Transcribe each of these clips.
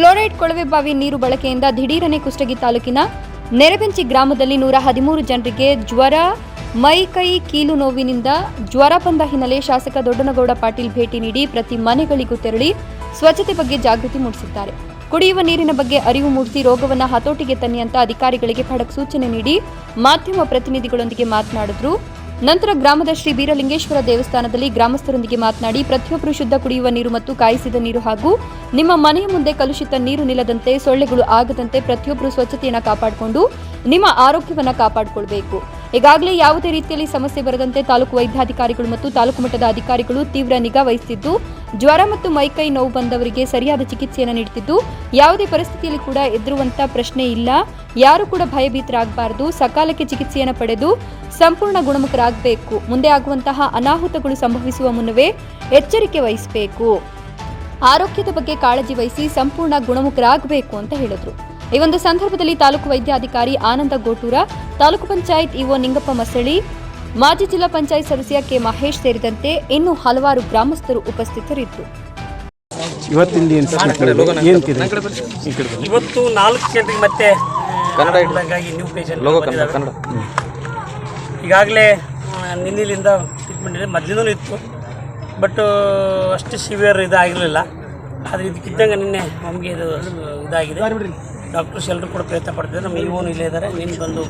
Fluoride ಕೊಳವೆ ಬಾವಿ ನೀರು ಬಳಕೆಯಿಂದ ದಿಢೀರನೆ ಕುಷ್ಟಗಿ ತಾಲೂಕಿನ ನೆರೆಬೆಂಚಿ ಗ್ರಾಮದಲ್ಲಿ ನೂರ ಹದಿಮೂರು ಜನರಿಗೆ ಜ್ವರ, ಮೈ ಕೈ ಕೀಲು ನೋವಿನಿಂದ ಜ್ವರ ಬಂದ ಹಿನ್ನೆಲೆ ಶಾಸಕ ದೊಡ್ಡನಗೌಡ ಪಾಟೀಲ್ ಭೇಟಿ ನೀಡಿ ಪ್ರತಿ ಮನೆಗಳಿಗೂ ತೆರಳಿ ಸ್ವಚ್ಛತೆ ಬಗ್ಗೆ ಜಾಗೃತಿ ಮೂಡಿಸಿದ್ದಾರೆ. ಕುಡಿಯುವ ನೀರಿನ ಬಗ್ಗೆ ಅರಿವು ಮೂಡಿಸಿ ರೋಗವನ್ನು ಹತೋಟಿಗೆ ತನ್ನಿ ಅಂತ ಅಧಿಕಾರಿಗಳಿಗೆ ಖಡಕ್ ಸೂಚನೆ ನೀಡಿ ಮಾಧ್ಯಮ ಪ್ರತಿನಿಧಿಗಳೊಂದಿಗೆ ಮಾತನಾಡಿದ್ರು. ನಂತರ ಗ್ರಾಮದ ಶ್ರೀ ಬೀರಲಿಂಗೇಶ್ವರ ದೇವಸ್ಥಾನದಲ್ಲಿ ಗ್ರಾಮಸ್ಥರೊಂದಿಗೆ ಮಾತನಾಡಿ, ಪ್ರತಿಯೊಬ್ಬರು ಶುದ್ಧ ಕುಡಿಯುವ ನೀರು ಮತ್ತು ಕಾಯಿಸಿದ ನೀರು ಹಾಗೂ ನಿಮ್ಮ ಮನೆಯ ಮುಂದೆ ಕಲುಷಿತ ನೀರು ನಿಲ್ಲದಂತೆ, ಸೊಳ್ಳೆಗಳು ಆಗದಂತೆ ಪ್ರತಿಯೊಬ್ಬರು ಸ್ವಚ್ಛತೆಯನ್ನು ಕಾಪಾಡಿಕೊಂಡು, ನಿಮ್ಮ ಆರೋಗ್ಯವನ್ನು ಕಾಪಾಡಿಕೊಳ್ಬೇಕು. ಈಗಾಗಲೇ ಯಾವುದೇ ರೀತಿಯಲ್ಲಿ ಸಮಸ್ಯೆ ಬರದಂತೆ ತಾಲೂಕು ವೈದ್ಯಾಧಿಕಾರಿಗಳು ಮತ್ತು ತಾಲೂಕು ಮಟ್ಟದ ಅಧಿಕಾರಿಗಳು ತೀವ್ರ ನಿಗಾ ವಹಿಸುತ್ತಿದ್ದು ಜ್ವರ ಮತ್ತು ಮೈಕೈ ನೋವು ಬಂದವರಿಗೆ ಸರಿಯಾದ ಚಿಕಿತ್ಸೆಯನ್ನು ನೀಡುತ್ತಿದ್ದು, ಯಾವುದೇ ಪರಿಸ್ಥಿತಿಯಲ್ಲಿ ಕೂಡ ಎದುರುವಂತ ಪ್ರಶ್ನೆ ಇಲ್ಲ. ಯಾರು ಕೂಡ ಭಯಭೀತರಾಗಬಾರದು. ಸಕಾಲಕ್ಕೆ ಚಿಕಿತ್ಸೆಯನ್ನು ಪಡೆದು ಸಂಪೂರ್ಣ ಗುಣಮುಖರಾಗಬೇಕು. ಮುಂದೆ ಆಗುವಂತಹ ಅನಾಹುತಗಳು ಸಂಭವಿಸುವ ಮುನ್ನವೇ ಎಚ್ಚರಿಕೆ ವಹಿಸಬೇಕು. ಆರೋಗ್ಯದ ಬಗ್ಗೆ ಕಾಳಜಿ ವಹಿಸಿ ಸಂಪೂರ್ಣ ಗುಣಮುಖರಾಗಬೇಕು ಅಂತ ಹೇಳಿದ್ರು. ಈ ಒಂದು ಸಂದರ್ಭದಲ್ಲಿ ತಾಲೂಕು ವೈದ್ಯಾಧಿಕಾರಿ ಆನಂದ ಗೋಟೂರ ತಾಲೂಕು ಪಂಚಾಯತ್ ಇಒ ನಿಂಗಪ್ಪ ಮಸಳಿ ಮಾಜಿ ಜಿಲ್ಲಾ ಪಂಚಾಯತ್ ಸದಸ್ಯ ಕೆ ಮಹೇಶ್ ಸೇರಿದಂತೆ ಇನ್ನು ಹಲವಾರು ಗ್ರಾಮಸ್ಥರು ಉಪಸ್ಥಿತರಿದ್ದರು. ಇವತ್ತು ನಾಲ್ಕು ಜನರಿಗೆ ಮತ್ತೆ ಈಗಾಗಲೇ ನಿನ್ನೆಲಿಂದ ಟ್ರೀಟ್ಮೆಂಟ್ ಇದೆ. ಮೊದಲಿನೂ ಇತ್ತು. ಬಟ್ ಅಷ್ಟು ಸಿವಿಯರ್ ಇದಾಗಿರಲಿಲ್ಲ. ಆದರೆ ಇದಕ್ಕಿದ್ದಂಗೆ ನಿನ್ನೆ ನಮಗೆ ಇದು ಇದಾಗಿದೆ. ಡಾಕ್ಟರ್ಸ್ ಎಲ್ಲರೂ ಕೂಡ ಪ್ರಯತ್ನ ಪಡ್ತಿದ್ದಾರೆ. ನಮ್ಮ ಇವನು ಇಲ್ಲೇ ಇದ್ದಾರೆ. ನಿನ್ನೆ ಬಂದು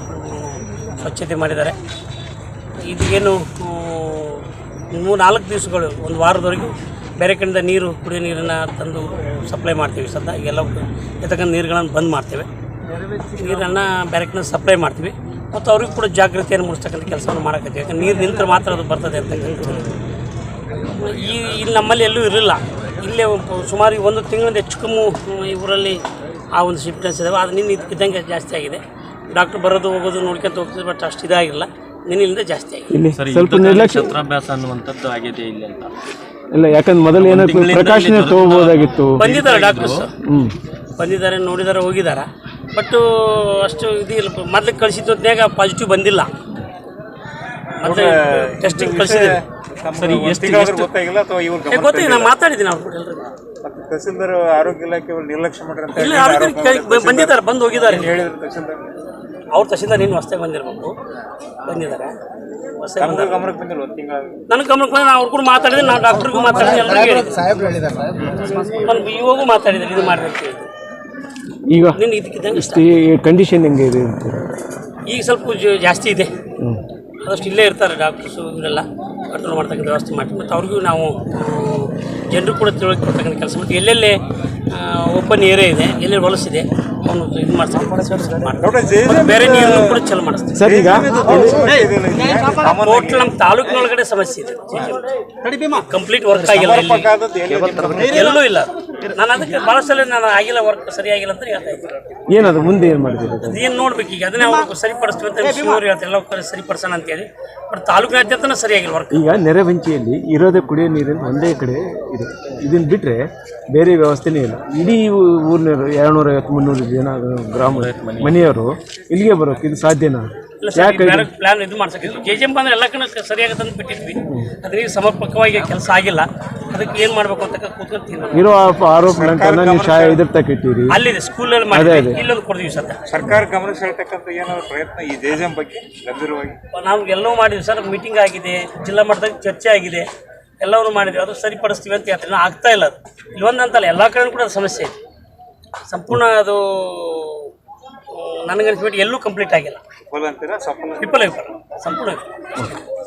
ಸ್ವಚ್ಛತೆ ಮಾಡಿದ್ದಾರೆ. ಇದೇನು ಮೂರು ನಾಲ್ಕು ದಿವಸಗಳು, ಒಂದು ವಾರದವರೆಗೂ ಬೇರೆ ಕಡೆಯಿಂದ ನೀರು, ಕುಡಿಯೋ ನೀರನ್ನು ತಂದು ಸಪ್ಲೈ ಮಾಡ್ತೀವಿ. ಸದ್ಯ ಈಗೆಲ್ಲ ಇರ್ತಕ್ಕಂಥ ನೀರುಗಳನ್ನು ಬಂದ್ ಮಾಡ್ತೇವೆ. ನೀರನ್ನು ಬೇರೆ ಕಡೆ ಸಪ್ಲೈ ಮಾಡ್ತೀವಿ. ಮತ್ತು ಅವ್ರಿಗೂ ಕೂಡ ಜಾಗೃತಿಯನ್ನು ಮೂಡಿಸ್ತಕ್ಕಂಥ ಕೆಲಸವನ್ನು ಮಾಡಕತ್ತೀವಿ. ಯಾಕಂದ್ರೆ ನೀರು ನಿಂತರೆ ಮಾತ್ರ ಅದು ಬರ್ತದೆ ಅಂತಕ್ಕಂಥದ್ದು ಈ ಇಲ್ಲಿ ನಮ್ಮಲ್ಲಿ ಎಲ್ಲೂ ಇರಲಿಲ್ಲ. ಇಲ್ಲೇ ಸುಮಾರು ಒಂದು ತಿಂಗಳಿಂದ ಹೆಚ್ಚು ಕಮ್ಮು ಈ ಊರಲ್ಲಿ ಆ ಒಂದು ಸಿಂಪ್ಟಮ್ಸ್ ಇದಾವೆ. ಅದು ನಿನ್ನ ಇದ್ದಂಗೆ ಜಾಸ್ತಿ ಆಗಿದೆ. ಡಾಕ್ಟ್ರ್ ಬರೋದು ಹೋಗೋದು ನೋಡ್ಕೊಂತ ಹೋಗ್ತದೆ ಬಟ್ ಅಷ್ಟು ಇದಾಗಿಲ್ಲ ನಿನ್ನಿಂದ ಜಾಸ್ತಿ ಆಗಿದೆ. ಇಲ್ಲಿ ಸ್ವಲ್ಪ ನಿರ್ಲಕ್ಷ್ಯ ಅನ್ನುವಂಥದ್ದು ಆಗಿದೆ ಇಲ್ಲಿ ಅಂತ. ಇಲ್ಲ ಯಾಕಂದ್ರೆ ಮೊದಲು ಏನಾದ್ರು ಪ್ರಕಾಶನ ತಗೋಬಹುದಾಗಿತ್ತು ಬಂದಿದ್ದಾರೆ ಡಾಕ್ಟರ್ಸ್ ಹ್ಮ್. ಬಂದಿದ್ದಾರೆ ನೋಡಿದ್ದಾರೆ ಹೋಗಿದ್ದಾರೆ. ಬಟ್ ಅಷ್ಟು ಇದು ಇಲ್ಲ. ಮೊದಲು ಕಳಿಸಿದ್ದು ಹೊತ್ನ್ಯಾಗ ಪಾಸಿಟಿವ್ ಬಂದಿಲ್ಲ. ಮತ್ತೆ ಟೆಸ್ಟಿಂಗ್ ಕಳಿಸಿದ್ದೀವಿ ಸರಿ ಎಷ್ಟು ಗೊತ್ತಾಗಿಲ್ಲ ಅಥವಾ ಇವ್ರು ಏ, ನಾನು ಮಾತಾಡಿದ್ದೀನಿ ಅವ್ರ ಎಲ್ರಿಗೂ. ಮತ್ತೆ ತಹಸೀಲ್ದಾರ್ ಆರೋಗ್ಯ ಇಲಾಖೆ ಅವ್ರು ನಿರ್ಲಕ್ಷ್ಯ ಮಾಡ್ರಿ ಅಂತ ಹೇಳಿ ಆರೋಗ್ಯ ಕೇಳಿ- ಬಂದಿದ್ದಾರೆ ಬಂದು ಹೋಗಿದ್ದಾರೆ. ಹೇಳಿದ್ರು ತಹಸೀಲ್ದಾರ್. ಅವ್ರ ತಹಶೀಲ್ದಾರ್ ನೀನು ಹೊಸ್ತಾಗಿ ಬಂದಿರ್ಬೇಕು. ಬಂದಿದ್ದಾರೆ. ಹೊಸ್ದಾಗಿ ನಮ್ಗೂ ಬಂದಿದ್ದಾರೆ. ಗಮನಕ್ಕೆ ಬಂದಿಲ್ಲ ಒಂದು ತಿಂಗಳ ನನ್ನ ಗಮನಕ್ಕೆ ಬಂದು ಅವ್ರ ಕೂಡ ಮಾತಾಡಿದ್ರೆ ನಾನು ಡಾಕ್ಟರ್ಗೂ ಮಾತಾಡಿದ್ರೆ ಎಲ್ಲರಿಗೂ ಹೇಳಿದ್ದೆ ನಾನು ಇವಾಗೂ ಮಾತಾಡಿದ್ರೆ ಇದು ಮಾಡಿ ಅಂತ ಹೇಳಿದ್ರು. ಈಗ ನಿನ್ನ ಇದಕ್ಕಿದ್ದಂಗೆ ಇಷ್ಟು ಕಂಡೀಷನ್ ಹೆಂಗೆ ಇದೆ ಅಂತ. ಈಗ ಸ್ವಲ್ಪ ಜ- ಜಾಸ್ತಿ ಇದೆ. ಅದಷ್ಟು ಇಲ್ಲೇ ಇರ್ತಾರೆ ಡಾಕ್ಟರ್ಸು ಇವರೆಲ್ಲ. ಕಂಟ್ರೋಲ್ ಮಾಡ್ತಕ್ಕಂಥ ವ್ಯವಸ್ಥೆ ಮಾಡಿ ಮತ್ತು ಅವ್ರಿಗೂ ನಾವು ಜನರು ಕೂಡ ತಿಳುವಳಿಕೆ ಕೊಡ್ತಕ್ಕಂಥ ಕೆಲಸ ಮಾಡ್ತೀವಿ. ಎಲ್ಲೆಲ್ಲಿ ಓಪನ್ ಏರಿಯಾ ಇದೆ ಎಲ್ಲೆಲ್ಲಿ ಹೊಲಸಿದೆ ಅವನು ಇದು ಮಾಡ್ತಾರೆ ಬೇರೆ ನೀರನ್ನು ಕೂಡ ಚಲೋ ಮಾಡಿಸ್ತೀವಿ. ಸರ್ ಈಗ ಟೋಟಲ್ ನಮ್ಮ ತಾಲೂಕಿನೊಳಗಡೆ ಸಮಸ್ಯೆ ಇದೆ. ಕಂಪ್ಲೀಟ್ ವರ್ಕ್ ಆಗಿಲ್ಲ. ಎಲ್ಲೂ ಇಲ್ಲ. ನಾನು ಅದಕ್ಕೆ ಸಲ ನಾನು ಆಗಿಲ್ಲ ವರ್ಕ್ ಸರಿಯಾಗಿಲ್ಲ ಅಂತ ಹೇಳ್ತಾ ಇದ್ದೀನಿ. ಏನದು ಮುಂದೆ ಏನು ಮಾಡಿದ್ದೀರಿ? ಅದೇನು ನೋಡ್ಬೇಕು ಈಗ ಅದನ್ನೇ ಅವ್ರು ಸರಿಪಡಿಸ್ತೀವಿ ಅಂತ ಶಿವರು ಹೇಳ್ತಾರೆ ಎಲ್ಲ ಕಡೆ ಸರಿಪಡಿಸೋಣ ಅಂತೇಳಿ ಬಟ್ ತಾಲೂಕಿನಾದ್ಯಂತ ಸರಿಯಾಗಿಲ್ಲ ವರ್ಕ್ ಈಗ ನೆರೆವಂಚಿಯಲ್ಲಿ ಇರೋದೇ ಕುಡಿಯೋ ನೀರಿನ ಒಂದೇ ಕಡೆ ಇದೆ. ಇದನ್ನ ಬಿಟ್ಟರೆ ಬೇರೆ ವ್ಯವಸ್ಥೆನೇ ಇಲ್ಲ. ಇಡೀ ಊರಿನವರು ಎರಡುನೂರ ಐವತ್ತು ಮುನ್ನೂರು ಜನ ಗ್ರಾಮ ಮನೆಯವರು ಇಲ್ಲಿಗೆ ಬರೋಕೆ ಇದು ಸಾಧ್ಯನಾ? ಇಲ್ಲ ಸರ್ ಪ್ಲಾನ್ ಇದು? ಮಾಡ್ಸಕ್ಕೆ ಕೆ ಜಿ ಎಂ ಬಂದ್ರೆ ಎಲ್ಲ ಕಡೆ ಸರಿಯಾಗಿ ಅಂತ ಬಿಟ್ಟಿದ್ವಿ. ಅದ್ರಿಗೆ ಸಮರ್ಪಕವಾಗಿ ಕೆಲಸ ಆಗಿಲ್ಲ. ಅದಕ್ಕೆ ಏನು ಮಾಡಬೇಕು ಅಂತ ಕೂತ್ಕೊಂಡು ಅಲ್ಲಿದೆ ಇರೋ ಅಲ್ಲಿ ಆರೋಪಗಳನ್ನ ನೀವು ಶಾ ಇದ್ರ ತಕ್ಕ ಇಟ್ಟಿರಿ ಅಲ್ಲಿದೆ ಸ್ಕೂಲಲ್ಲಿ ಮಾಡಿದ್ವಿ ಇಲ್ಲೊಂದು ಕೊಡ್ತೀವಿ ಸರ್ ಸರ್ಕಾರ ಗಮನ ಸೆಳ್ತಕ್ಕಂಥ ಏನಾದ್ರು ಪ್ರಯತ್ನ ಈ ಎಂ ಬಗ್ಗೆ ಗಂಭೀರವಾಗಿ? ನಾವು ಎಲ್ಲವೂ ಮಾಡಿದ್ವಿ ಸರ್ ಮೀಟಿಂಗ್ ಆಗಿದೆ ಜಿಲ್ಲಾ ಮಟ್ಟದ ಚರ್ಚೆ ಆಗಿದೆ. ಎಲ್ಲವನ್ನೂ ಮಾಡಿದ್ವಿ. ಅದು ಸರಿಪಡಿಸ್ತೀವಿ ಅಂತ ಹೇಳ್ತೀವಿ ನಾವು ಆಗ್ತಾ ಇಲ್ಲ ಅದು. ಇಲ್ಲೊಂದಂತಲ್ಲ ಎಲ್ಲ ಕಡೆ ಕೂಡ ಸಮಸ್ಯೆ ಇದೆ. ಸಂಪೂರ್ಣ ಅದು ನನಗನ್ಸ್ಬಿಟ್ಟು ಎಲ್ಲೂ ಕಂಪ್ಲೀಟ್ ಆಗಿಲ್ಲ. ವಿಫಲ ವಿಫಲ ಸಂಪೂರ್ಣ ವಿಫಲ.